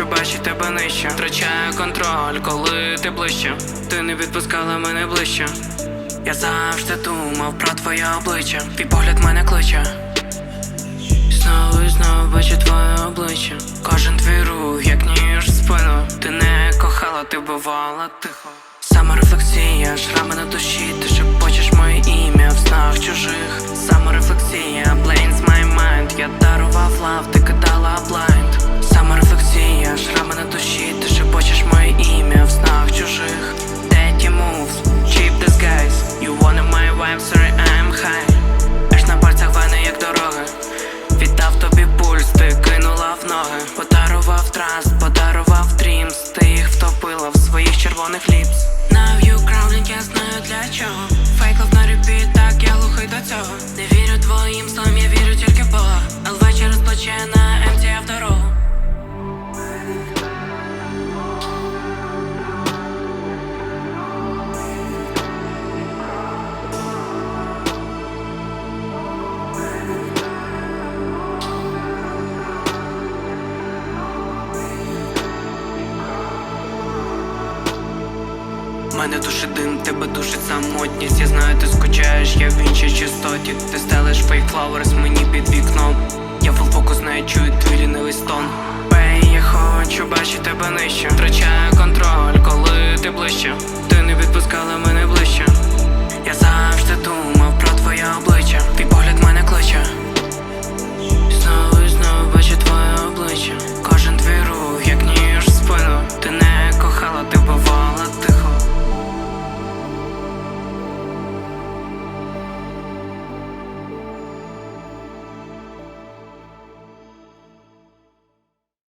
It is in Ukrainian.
хочу бачити тебе нижче. Втрачаю контроль, коли ти ближче. Ти не відпускала мене ближче. Я завжди думав про твоє обличчя. Твій погляд мене кличе. Знову і знову бачу твоє обличчя. Кожен твій рух, як ніж в спину. Ти не кохала, ти бувала тихо. Саморефлексія, шрами на душі, ти шепочеш моє ім'я в снах чужих. Саморефлексія, blames my mind Я дарував лав, ти кидала блайнд. Саморефлексія, шрами на душі, ти шепочеш моє ім'я в снах чужих. Dirty moves, cheap disguise. You wanna my vibe, sorry I'm high. Аж на пальцях вени, як дороги Віддав тобі пульс, ти кинула в ноги. Подарував траст, подарував дрімс Ти їх втопила в своїх червоних ліпс. Now you crowding, я знаю для чого. Фейк лав на репіт, Мене душить дим, тебе душить самотність. Я знаю, ти скучаєш, я в іншій чистоті. Ти стелиш флауерс мені під вікном. Я фулфокус не чую твій лінивий стон. Бей, я хочу бачити тебе нижче. Втрачаю